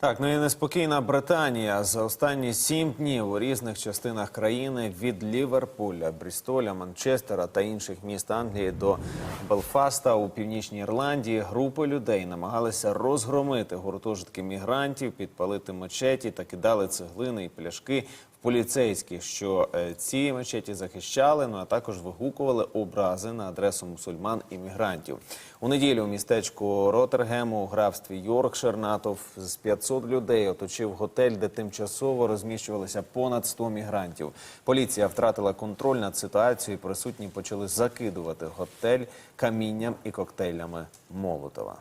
Так, ну і неспокійна Британія. За останні сім днів у різних частинах країни від Ліверпуля, Брістоля, Манчестера та інших міст Англії до Белфаста у північній Ірландії групи людей намагалися розгромити гуртожитки мігрантів, підпалити мечеті та кидали цеглини і пляшки поліцейських, що е, ці мечеті захищали, ну а також вигукували образи на адресу мусульман і мігрантів. У неділю у містечку Ротергему у графстві Йоркшир натовп з 500 людей оточив готель, де тимчасово розміщувалися понад 100 мігрантів. Поліція втратила контроль над ситуацією. і Присутні почали закидувати готель камінням і коктейлями Молотова.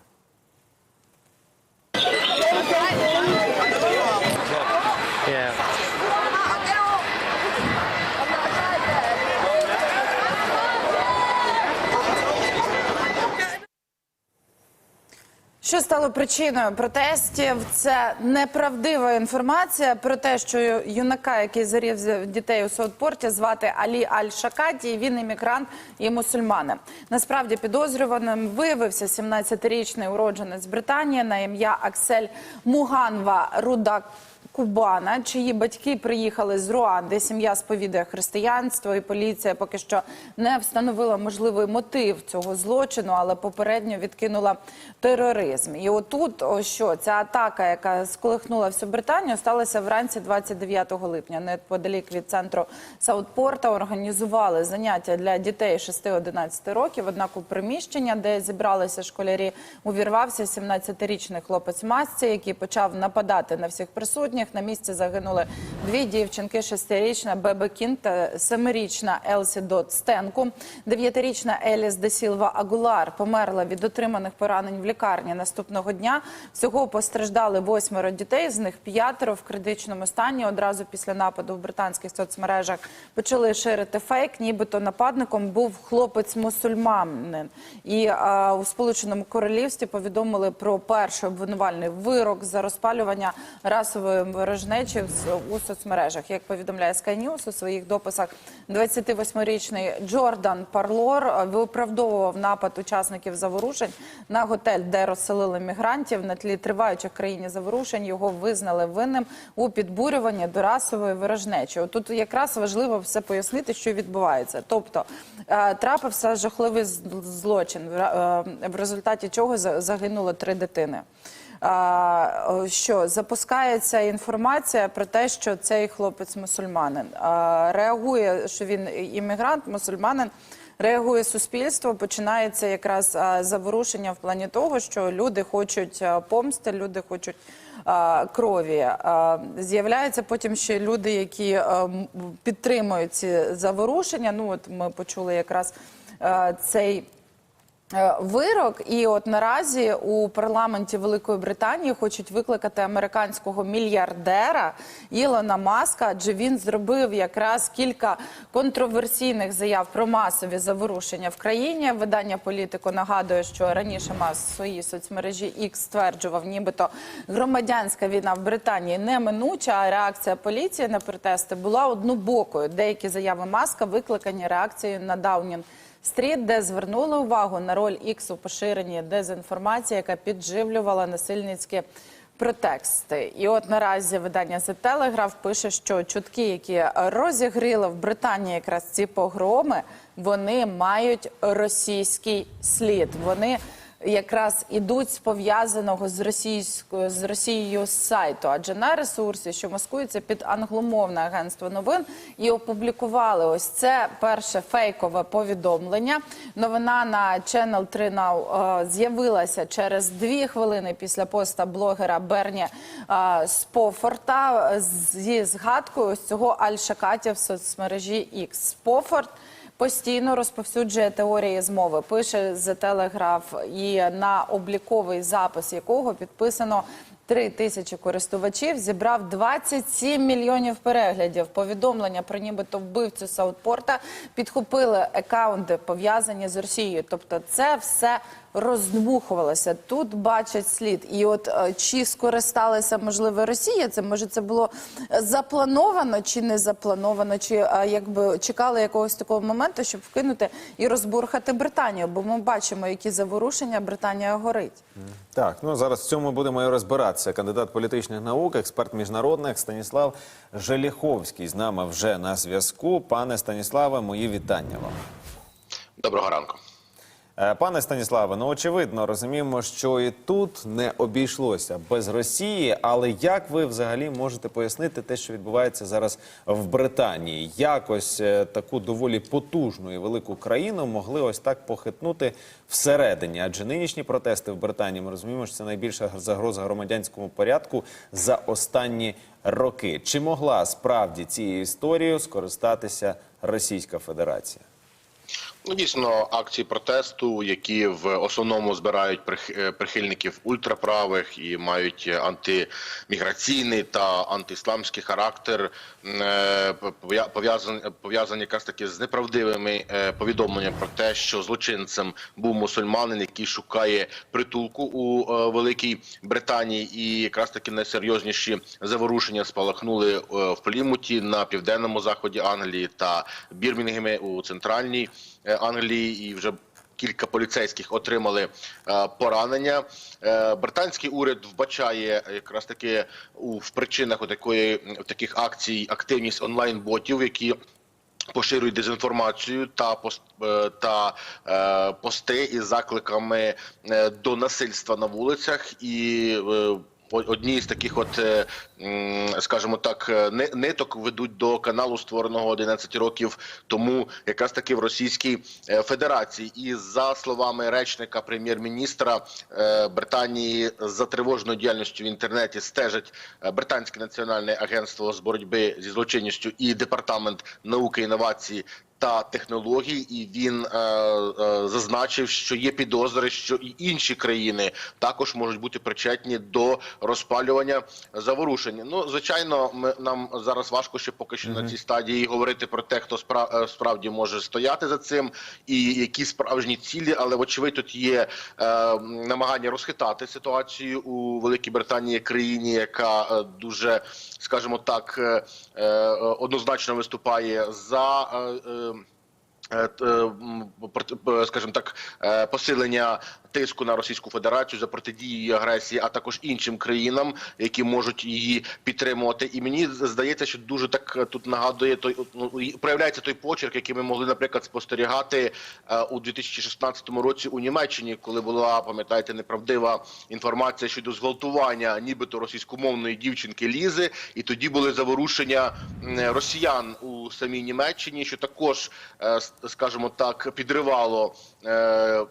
Що стало причиною протестів? Це неправдива інформація про те, що юнака, який зарізав дітей у Саутпорті, звати Алі Аль-Шакаті. Він іммігрант і мусульманин. Насправді підозрюваним виявився 17-річний уродженець Британії на ім'я Аксель Муганва Рудак. Кубана, чиї батьки приїхали з Руанди. Сім'я сповідує християнство, і поліція поки що не встановила можливий мотив цього злочину, але попередньо відкинула тероризм. І отут, о, що ця атака, яка сколихнула всю Британію, сталася вранці 29 липня. Неподалік від центру Саутпорта організували заняття для дітей 6-11 років. Однак у приміщення, де зібралися школярі, увірвався 17-річний хлопець масці, який почав нападати на всіх присутніх. На місці загинули дві дівчинки: шестирічна Бебе Кін та семирічна Елсі Дот Стенку. Дев'ятирічна Еліс Де Сілва Агулар померла від отриманих поранень в лікарні наступного дня. Всього постраждали восьмеро дітей, з них п'ятеро в критичному стані. Одразу після нападу в британських соцмережах почали ширити фейк, нібито нападником був хлопець мусульманин. І а, у Сполученому Королівстві повідомили про перший обвинувальний вирок за розпалювання расової ворожнечі у соцмережах. Як повідомляє Sky News у своїх дописах, 28-річний Джордан Парлор виправдовував напад учасників заворушень на готель, де розселили мігрантів. На тлі триваючих в країні заворушень його визнали винним у підбурюванні до расової ворожнечі. Тут якраз важливо все пояснити, що відбувається. Тобто е, трапився жахливий злочин, е, в результаті чого загинуло три дитини. Що запускається інформація про те, що цей хлопець мусульманин реагує, що він іммігрант, мусульманин. Реагує суспільство, починається якраз заворушення в плані того, що люди хочуть помсти, люди хочуть крові. З'являються потім ще люди, які підтримують ці заворушення. Ну от ми почули якраз цей. Е, Вирок, і от наразі у парламенті Великої Британії хочуть викликати американського мільярдера Ілона Маска, адже він зробив якраз кілька контроверсійних заяв про масові заворушення в країні. Видання політико нагадує, що раніше Маск в своїй соцмережі X стверджував, нібито громадянська війна в Британії неминуча, а реакція поліції на протести була однобокою. Деякі заяви Маска викликані реакцією на Даунінг Стріт, де звернули увагу на роль Ікс у поширенні дезінформації, яка підживлювала насильницькі протексти. І от наразі видання The Telegraph пише, що чутки, які розігріли в Британії якраз ці погроми, вони мають російський слід. Вони якраз ідуть з пов'язаного з російською з Росією сайту, адже на ресурсі, що маскується під англомовне агентство новин, і опублікували ось це перше фейкове повідомлення. Новина на Channel 3 Now е, з'явилася через дві хвилини після поста блогера Берні е, Спофорта е, зі згадкою ось цього Аль-Шакаті в соцмережі X. Спофорт постійно розповсюджує теорії змови. Пише з телеграф і на обліковий запис якого підписано. Три тисячі користувачів зібрав 27 мільйонів переглядів. Повідомлення про нібито вбивцю Саутпорта підхопили акаунти, пов'язані з Росією. Тобто, це все роздмухувалося. Тут бачать слід. І от е, чи скористалася можливо Росія? Це може це було заплановано чи не заплановано, чи е, якби чекали якогось такого моменту, щоб вкинути і розбурхати Британію? Бо ми бачимо, які заворушення Британія горить. Так, ну зараз в цьому будемо і розбиратися. Це кандидат політичних наук, експерт міжнародних Станіслав Желіховський з нами вже на зв'язку. Пане Станіславе, мої вітання вам. Доброго ранку. Е, Пане Станіславе, ну очевидно, розуміємо, що і тут не обійшлося без Росії. Але як ви взагалі можете пояснити те, що відбувається зараз в Британії? Якось е, таку доволі потужну і велику країну могли ось так похитнути всередині? Адже нинішні протести в Британії ми розуміємо, що це найбільша загроза громадянському порядку за останні роки. Чи могла справді цією історією скористатися Російська Федерація? Ну, дійсно, акції протесту, які в основному збирають е, прихильників ультраправих і мають антиміграційний та антиісламський характер, е, пов'я- пов'язані пов'язані якраз таки з неправдивими е, повідомленнями про те, що злочинцем був мусульманин, який шукає притулку у Великій Британії, і якраз таки найсерйозніші заворушення спалахнули в Плімуті на південному заході Англії та Бірмінгемі у центральній Англії, і вже кілька поліцейських отримали е, поранення. Е, британський уряд вбачає якраз таки у в причинах такої таких акцій активність онлайн-ботів, які Поширюють дезінформацію та пост- е, та е, пости із закликами до насильства на вулицях і. е, Одні з таких, от е, скажімо так, е, ниток ведуть до каналу, створеного 11 років тому, якраз таки в Російській е, Федерації. І за словами речника прем'єр-міністра Британії за тривожною діяльністю в інтернеті стежить британське національне агентство з боротьби зі злочинністю і департамент науки, інновацій та технологій, і він е, е, зазначив, що є підозри, що і інші країни також можуть бути причетні до розпалювання заворушень. Ну звичайно, ми нам зараз важко ще поки що на цій стадії говорити про те, хто спра- е, справді може стояти за цим, і які справжні цілі, але вочевидь тут є е, намагання розхитати ситуацію у Великій Британії, країні, яка е, дуже, скажімо так, е, е, однозначно виступає за. е, скажімо так, е, посилення тиску на Російську Федерацію за протидії її агресії, а також іншим країнам, які можуть її підтримувати. І мені здається, що дуже так е, тут нагадує той ну, проявляється той почерк, який ми могли, наприклад, спостерігати е, у 2016 році у Німеччині, коли була, пам'ятаєте, неправдива інформація щодо зґвалтування, нібито російськомовної дівчинки Лізи, і тоді були заворушення росіян у самій Німеччині, що також, е, скажімо так, підривало е,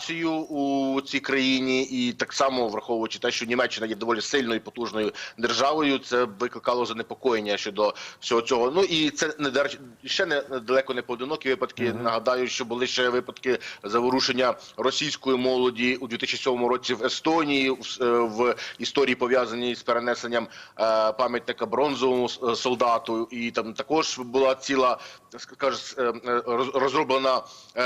ситуацію у цій країні, і так само враховуючи те, що Німеччина є доволі сильною і потужною державою, це викликало занепокоєння щодо всього цього. Ну і це не до ще не далеко не поодинокі випадки. Нагадаю, що були ще випадки заворушення російської молоді у 2007 році в Естонії в, е, в історії пов'язаній з перенесенням е, пам'ятника бронзовому е, солдату, і там також була ціла скажу, е, роз- розроблена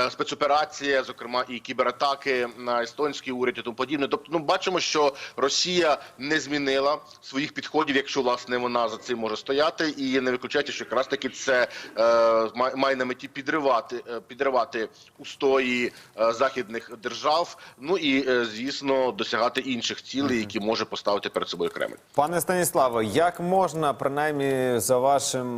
спецоперація, зокрема і кібератаки на естонський уряд і тому подібне. Тобто, ну бачимо, що Росія не змінила своїх підходів, якщо власне вона за цим може стояти, і не виключається, що якраз таки це е, має- на меті підривати е, підривати устої е, західних держав. Ну і е, звісно досягати інших цілей, які може поставити перед собою Кремль. Пане Станіславе, як можна, принаймні, за вашим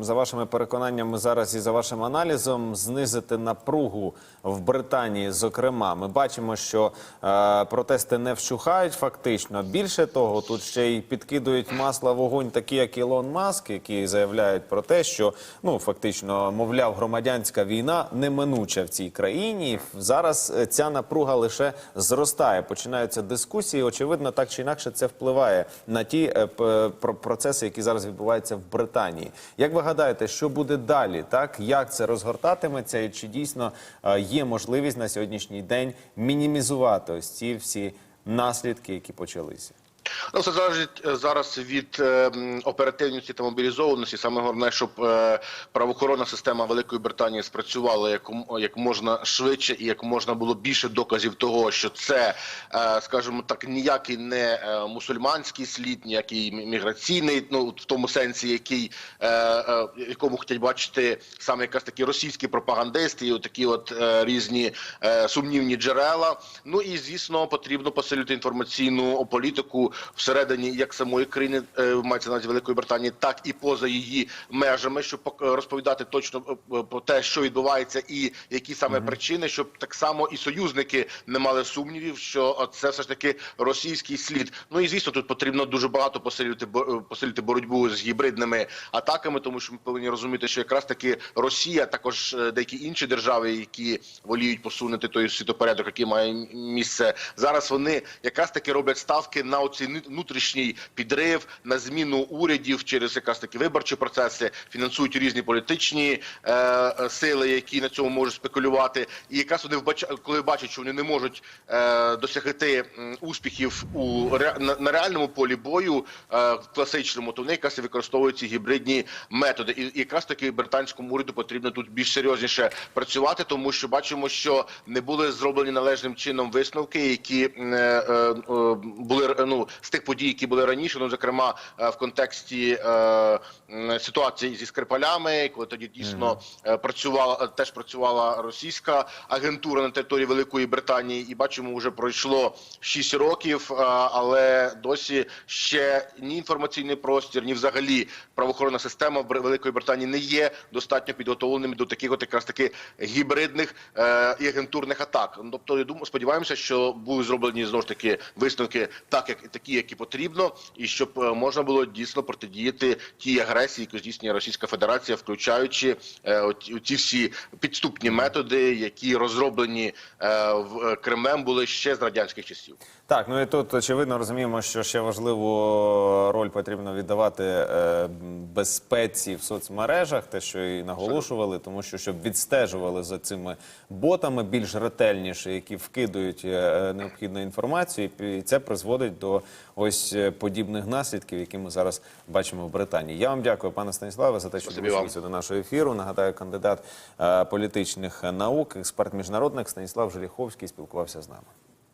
за вашими переконаннями зараз і за вашим аналізом, знизити напругу в Британії? Зокрема, ми бачимо, що е, протести не вщухають фактично. Більше того, тут ще й підкидують масла вогонь, такі як Ілон Маск, які заявляють про те, що ну фактично, мовляв, громадянська війна неминуча в цій країні. Зараз е, ця напруга лише зростає. Починаються дискусії. Очевидно, так чи інакше це впливає на ті е, процеси, які зараз відбуваються в Британії. Як ви гадаєте, що буде далі? Так як це розгортатиметься, і чи дійсно е, є можливість на сьогоднішній день мінімізувати ось ці всі наслідки, які почалися? Ну, все залежить е, зараз від е, оперативності та мобілізованості. Саме головне, щоб е, правоохоронна система Великої Британії спрацювала як, як можна швидше і як можна було більше доказів того, що це, е, скажімо так, ніякий не е, мусульманський слід, ніякий міграційний, ну в тому сенсі, який е, е, якому хочуть бачити саме якраз такі російські пропагандисти, і такі от е, різні е, сумнівні джерела. Ну і звісно, потрібно посилювати інформаційну політику всередині як самої країни, е, мається на увазі Великої Британії, так і поза її межами, щоб розповідати точно е, про те, що відбувається, і які саме причини, щоб так само і союзники не мали сумнівів, що це все ж таки російський слід. Ну і звісно, тут потрібно дуже багато посилювати е, посилювати боротьбу з гібридними атаками, тому що ми повинні розуміти, що якраз таки Росія, також е, деякі інші держави, які воліють посунути той світопорядок, який має місце зараз. Вони якраз таки роблять ставки на оцей ни- внутрішній підрив, на зміну урядів через якраз такі виборчі процеси, фінансують різні політичні е, е, сили, які на цьому можуть спекулювати. І якраз вони вбач- коли бачать, що вони не можуть е, досягти успіхів у на, на реальному полі бою е, класичному, то вони якраз і використовують ці гібридні методи. І, якраз таки британському уряду потрібно тут більш серйозніше працювати, тому що бачимо, що не були зроблені належним чином висновки, які е, е, е, були ну з тих подій, які були раніше. Ну зокрема е, в контексті е, ситуації зі скрипалями, коли тоді дійсно е, працювала е, теж працювала російська агентура на території Великої Британії, і бачимо, вже пройшло 6 років, але досі ще ні інформаційний простір, ні взагалі правоохоронна система в Великої Британії не є достатньо підготовленими до таких от якраз таки гібридних е, і агентурних атак. Ну, Тобто, я думаю, сподіваємося, що будуть зроблені знову ж таки висновки, так як такі, які потрібно, і щоб е, можна було дійсно протидіяти тій агресії, яку здійснює Російська Федерація, включаючи е, ці всі підступні методи, які розроблені е, в е, Кремлем, були ще з радянських часів. Так, ну і тут очевидно розуміємо, що ще важливу роль потрібно віддавати е, безпеці в соцмережах, те, що і наголошували, тому що щоб відстежували за цими ботами більш ретельніше, які вкидують е, необхідну інформацію, і це призводить до ось е, подібних наслідків, які ми зараз бачимо в Британії. Я вам дякую, пане Станіславе, за те, що долучилися до нашого ефіру. Нагадаю, кандидат е, політичних наук, експерт міжнародних Станіслав Желіховський спілкувався з нами.